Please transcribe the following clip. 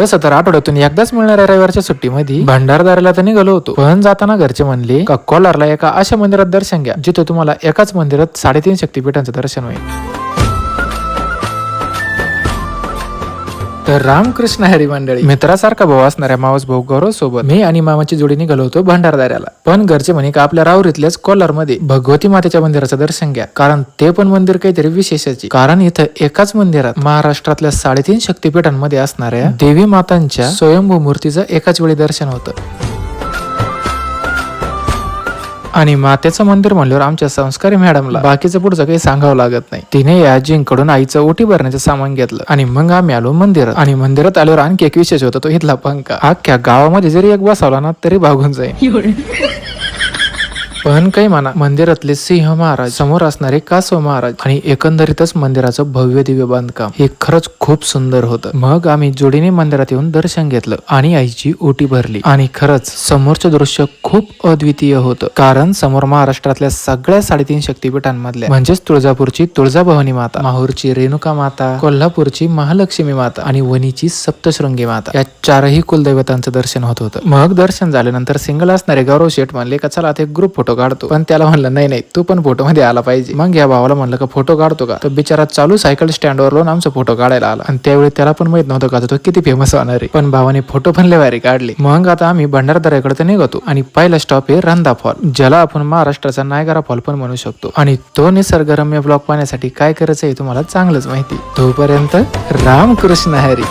तसं तर आठवड्यातून एकदाच मिळणाऱ्या रविवारच्या सुट्टीमध्ये भंडारदाराला तर निघालो होतो. पण जाताना घरचे म्हणले का कोलारला एका अशा मंदिरात दर्शन घ्या जिथे तुम्हाला एकाच मंदिरात साडेतीन शक्तीपीठांचं दर्शन होईल. तर रामकृष्ण हरी मंडळी. मित्रासारखा भाऊ असणाऱ्या मावस भाऊ गौरव सोबत मी आणि मामाची जोडी निघालो होतो भंडारदाऱ्याला. पण घरचे म्हणे का आपल्या राऊरीतल्याच कोलारमध्ये भगवती मातेच्या मंदिराचं दर्शन घ्या. कारण ते पण मंदिर काहीतरी विशेषाचे. कारण इथं एकाच मंदिरात महाराष्ट्रातल्या साडेतीन शक्तीपीठांमध्ये असणाऱ्या देवी मातांच्या स्वयंभू मूर्तीचं एकाच वेळी दर्शन होतं. आणि मातेचं मंदिर म्हणल्यावर आमच्या संस्कारी मॅडमला बाकीचं पुढचं काही सांगावं लागत नाही. तिने याजींकडून आईचं ओटी भरण्याचं सामान घेतलं आणि मग आम्ही आलो मंदिरात. आणि मंदिरात आल्यावर आणखी एक विशेष होता तो इथला पंखा. अख्ख्या गावामध्ये जरी एक बसावला ना तरी भागून जाईल पण काही म्हणा मंदिरातले सिंह महाराज समोर असणारे कासव महाराज आणि एकंदरीतच मंदिराचं भव्य दिव्य बांधकाम हे खरंच खूप सुंदर होतं. मग आम्ही जोडीने मंदिरात येऊन दर्शन घेतलं आणि आईची ओटी भरली. आणि खरंच समोरचं दृश्य खूप अद्वितीय होतं. कारण समोर महाराष्ट्रातल्या सगळ्या साडेतीन शक्तीपीठांमधल्या म्हणजेच तुळजापूरची तुळजाभवानी माता माहूरची रेणुका माता कोल्हापूरची महालक्ष्मी माता आणि वणीची सप्तशृंगी माता या चारही कुलदैवतांचं दर्शन होत होतं. मग दर्शन झाल्यानंतर सिंगल असणारे गौरव शेठ म्हणले का चला आता एक ग्रुप फोटो फोटो काढतो. पण त्याला म्हणलं नाही नाही तू पण फोटो मध्ये आला पाहिजे. मग या भावाला म्हणलं का फोटो काढतो का? तर बिचारा चालू सायकल स्टँडवर लावून आमचा फोटो काढायला आला. आणि त्यावेळी त्याला पण माहीत नव्हतं का तो किती फेमस होणार आहे. पण भावाने फोटो पण लय काढले. मग आता आम्ही भंडारदऱ्याकडे तर निघतो आणि पहिला स्टॉप आहे रंधा फॉल ज्याला आपण महाराष्ट्राचा नायगरा फॉल पण म्हणू शकतो. आणि तो निसर्गरम्य ब्लॉग पाहण्यासाठी काय करायचं आहे तुम्हाला चांगलंच माहिती तोपर्यंत रामकृष्ण हरी.